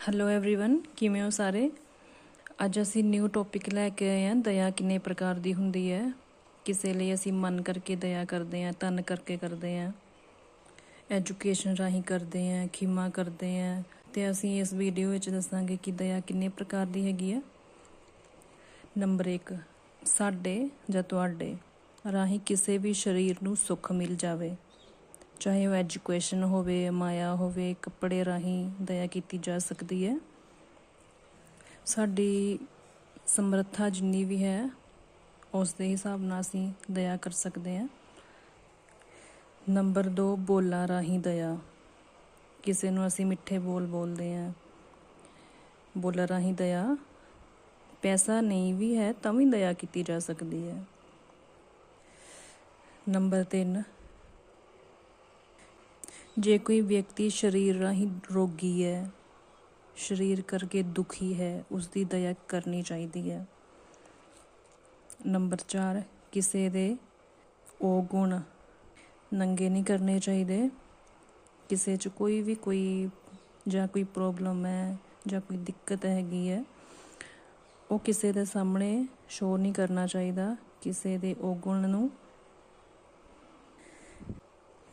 Hello everyone ਕਿਵੇਂ ਹੋ ਸਾਰੇ ਅੱਜ ਅਸੀਂ ਨਿਊ ਟੌਪਿਕ ਲੈ ਕੇ ਆਏ ਹਾਂ ਦਇਆ ਕਿੰਨੇ ਪ੍ਰਕਾਰ ਦੀ ਹੁੰਦੀ ਹੈ ਕਿਸੇ ਲਈ ਅਸੀਂ ਮਨ ਕਰਕੇ ਦਇਆ ਕਰਦੇ ਹਾਂ ਤਨ ਕਰਕੇ ਕਰਦੇ ਹਾਂ ਐਜੂਕੇਸ਼ਨ ਰਾਹੀਂ ਕਰਦੇ ਹਾਂ ਖਿਮਾ ਕਰਦੇ ਹਾਂ ਤੇ ਅਸੀਂ ਇਸ ਵੀਡੀਓ ਵਿੱਚ ਦੱਸਾਂਗੇ ਕਿ ਦਇਆ ਕਿੰਨੇ ਪ੍ਰਕਾਰ ਦੀ ਹੈਗੀ ਹੈ ਨੰਬਰ 1 ਸਾਡੇ ਜਾਂ ਤੁਹਾਡੇ ਰਾਹੀਂ ਕਿਸੇ ਵੀ ਸਰੀਰ ਨੂੰ ਸੁੱਖ ਮਿਲ ਜਾਵੇ ਚਾਹੇ ਉਹ ਐਜੂਕੇਸ਼ਨ ਹੋਵੇ, ਮਾਇਆ ਹੋਵੇ, ਕੱਪੜੇ ਰਾਹੀਂ ਦਇਆ ਕੀਤੀ ਜਾ ਸਕਦੀ ਹੈ। ਸਾਡੀ ਸਮਰੱਥਾ ਜਿੰਨੀ ਵੀ ਹੈ ਉਸ ਦੇ ਹਿਸਾਬ ਨਾਲ ਅਸੀਂ ਦਇਆ ਕਰ ਸਕਦੇ ਹਾਂ। ਨੰਬਰ 2 ਬੋਲਾਂ ਰਾਹੀਂ ਦਇਆ। ਕਿਸੇ ਨੂੰ ਅਸੀਂ ਮਿੱਠੇ ਬੋਲ ਬੋਲਦੇ ਹਾਂ। ਬੋਲਾਂ ਰਾਹੀਂ ਦਇਆ। ਪੈਸਾ ਨਹੀਂ ਵੀ ਹੈ, ਤਾਂ ਵੀ ਦਇਆ ਕੀਤੀ ਜਾ ਸਕਦੀ ਹੈ। ਨੰਬਰ 3 ਜੇ ਕੋਈ ਵਿਅਕਤੀ ਸਰੀਰ ਰਾਹੀਂ ਰੋਗੀ ਹੈ, ਸਰੀਰ ਕਰਕੇ ਦੁਖੀ ਹੈ ਉਸ ਦੀ ਦਇਆ ਕਰਨੀ ਚਾਹੀਦੀ ਹੈ। ਨੰਬਰ 4 ਕਿਸੇ ਦੇ ਉਹ ਗੁਣ ਨੰਗੇ ਨਹੀਂ ਕਰਨੇ ਚਾਹੀਦੇ। ਕਿਸੇ 'ਚ ਕੋਈ ਵੀ ਕੋਈ ਜਾਂ ਕੋਈ ਪ੍ਰੋਬਲਮ ਹੈ ਜਾਂ ਕੋਈ ਦਿੱਕਤ ਹੈਗੀ ਹੈ, ਉਹ ਕਿਸੇ ਦੇ ਸਾਹਮਣੇ ਸ਼ੋਅ ਨਹੀਂ ਕਰਨਾ ਚਾਹੀਦਾ। ਕਿਸੇ ਦੇ ਉਹ ਗੁਣ ਨੂੰ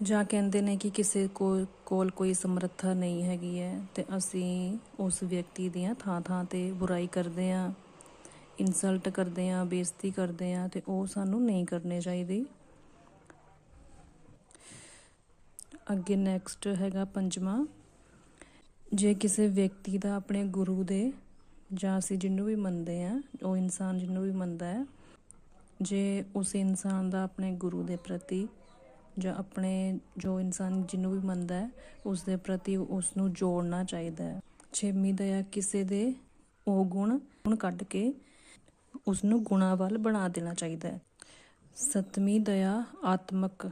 ਜਾਂ ਕਹਿੰਦੇ ਨੇ ਕਿ ਕਿਸੇ ਕੋਲ ਕੋਲ ਕੋਈ ਸਮਰੱਥਾ ਨਹੀਂ ਹੈਗੀ ਹੈ, ਤੇ ਅਸੀਂ ਉਸ ਵਿਅਕਤੀ ਦੀਆਂ ਥਾਂ ਥਾਂ ਤੇ ਬੁਰਾਈ ਕਰਦੇ ਆਂ ਇਨਸਲਟ ਕਰਦੇ ਆਂ ਬੇਇੱਜ਼ਤੀ ਕਰਦੇ ਆਂ ਤੇ ਉਹ ਸਾਨੂੰ ਨਹੀਂ ਕਰਨੇ ਚਾਹੀਦੇ। ਅੱਗੇ ਨੈਕਸਟ ਹੈਗਾ ਪੰਜਵਾਂ। ਜੇ ਕਿਸੇ ਵਿਅਕਤੀ ਦਾ ਆਪਣੇ ਗੁਰੂ ਦੇ ਜਾਂ ਅਸੀਂ ਜਿਹਨੂੰ ਵੀ ਮੰਨਦੇ ਆ ਉਹ ਇਨਸਾਨ ਜਿਹਨੂੰ ਵੀ ਮੰਨਦਾ ਹੈ, ਜੇ ਉਸ ਇਨਸਾਨ ਦਾ ਆਪਣੇ ਗੁਰੂ ਦੇ ਪ੍ਰਤੀ ਜਾਂ ਆਪਣੇ ਜੋ ਇਨਸਾਨ ਜਿਹਨੂੰ ਵੀ ਮੰਨਦਾ ਹੈ ਉਸ ਦੇ ਪ੍ਰਤੀ ਉਸ ਨੂੰ ਜੋੜਨਾ ਚਾਹੀਦਾ ਹੈ। ਛੇਵੀਂ ਦਇਆ ਕਿਸੇ ਦੇ ਉਹ ਗੁਣ ਹੁਣ ਕੱਢ ਕੇ ਉਸ ਨੂੰ ਗੁਣਾ ਵੱਲ ਬਣਾ ਦੇਣਾ ਚਾਹੀਦਾ ਹੈ। ਸਤਵੀਂ ਦਇਆ ਆਤਮਕ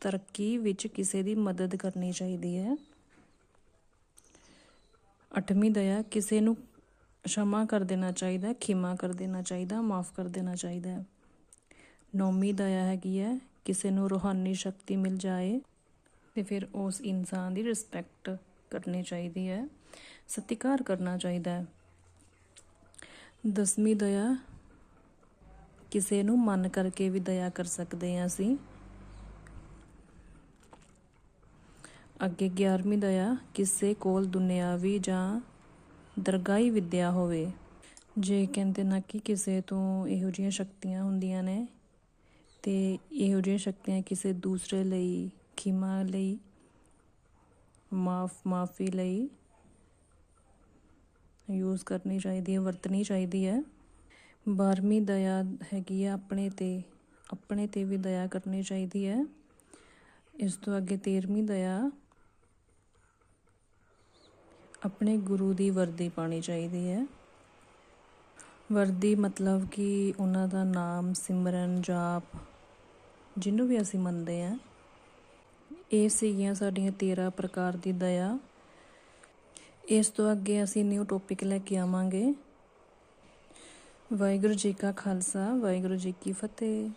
ਤਰੱਕੀ ਵਿੱਚ ਕਿਸੇ ਦੀ ਮਦਦ ਕਰਨੀ ਚਾਹੀਦੀ ਹੈ। ਅਠਵੀਂ ਦਇਆ ਕਿਸੇ ਨੂੰ ਸ਼ਮਾ ਕਰ ਦੇਣਾ ਚਾਹੀਦਾ, ਖਿਮਾ ਕਰ ਦੇਣਾ ਚਾਹੀਦਾ, ਮਾਫ ਕਰ ਦੇਣਾ ਚਾਹੀਦਾ ਨੌਵੀਂ ਦਇਆ ਹੈਗੀ ਹੈ ਕਿਸੇ ਨੂੰ ਰੂਹਾਨੀ ਸ਼ਕਤੀ ਮਿਲ ਜਾਏ ਤੇ ਫਿਰ ਉਸ ਇਨਸਾਨ ਦੀ ਰਿਸਪੈਕਟ ਕਰਨੀ ਚਾਹੀਦੀ ਹੈ, ਸਤਿਕਾਰ ਕਰਨਾ ਚਾਹੀਦਾ ਹੈ। ਦਸਵੀਂ ਦਇਆ ਕਿਸੇ ਨੂੰ ਮਨ ਕਰਕੇ ਵੀ ਦਇਆ ਕਰ ਸਕਦੇ ਹਾਂ ਅਸੀਂ। ਅੱਗੇ 11ਵੀਂ ਦਇਆ ਕਿਸੇ ਕੋਲ ਦੁਨਿਆਵੀ ਜਾਂ ਦਰਗਾਹੀ ਵਿੱਦਿਆ ਹੋਵੇ। ਜੇ ਕਹਿੰਦੇ ਨਾ ਕਿ ਕਿਸੇ ਤੋਂ ਇਹੋ ਜਿਹੀਆਂ ਸ਼ਕਤੀਆਂ ਹੁੰਦੀਆਂ ਨੇ ਤੇ ਇਹੋ ਜਿਹੀਆਂ ਸ਼ਕਤੀਆਂ ਕਿਸੇ ਦੂਸਰੇ ਲਈ, ਖਿਮਾ ਲਈ, ਮਾਫ ਮਾਫੀ ਲਈ ਯੂਜ਼ ਕਰਨੀ ਚਾਹੀਦੀ ਹੈ, ਵਰਤਣੀ ਚਾਹੀਦੀ ਹੈ। 12ਵੀਂ ਦਇਆ ਹੈਗੀ ਹੈ ਆਪਣੇ ਤੇ ਆਪਣੇ ਤੇ ਵੀ ਦਇਆ ਕਰਨੀ ਚਾਹੀਦੀ ਹੈ। ਇਸ ਤੋਂ ਅੱਗੇ 13ਵੀਂ ਦਇਆ, ਆਪਣੇ ਗੁਰੂ ਦੀ ਵਰਦੀ ਪਾਣੀ ਚਾਹੀਦੀ ਹੈ। ਵਰਦੀ ਮਤਲਬ ਕਿ ਉਹਨਾਂ ਦਾ ਨਾਮ ਸਿਮਰਨ, ਜਾਪ ਜਿਹਨੂੰ ਵੀ ਅਸੀਂ ਮੰਨਦੇ ਆ ਇਹ ਸੀਗੀਆਂ ਸਾਡੀਆਂ 13 ਪ੍ਰਕਾਰ ਦੀ ਦਇਆ। ਇਸ ਤੋਂ ਅੱਗੇ ਅਸੀਂ ਨਿਊ ਟੌਪਿਕ ਲੈ ਕੇ ਆਵਾਂਗੇ। ਵਾਹਿਗੁਰੂ ਜੀ ਕਾ ਖਾਲਸਾ, ਵਾਹਿਗੁਰੂ ਜੀ ਕੀ ਫਤਿਹ।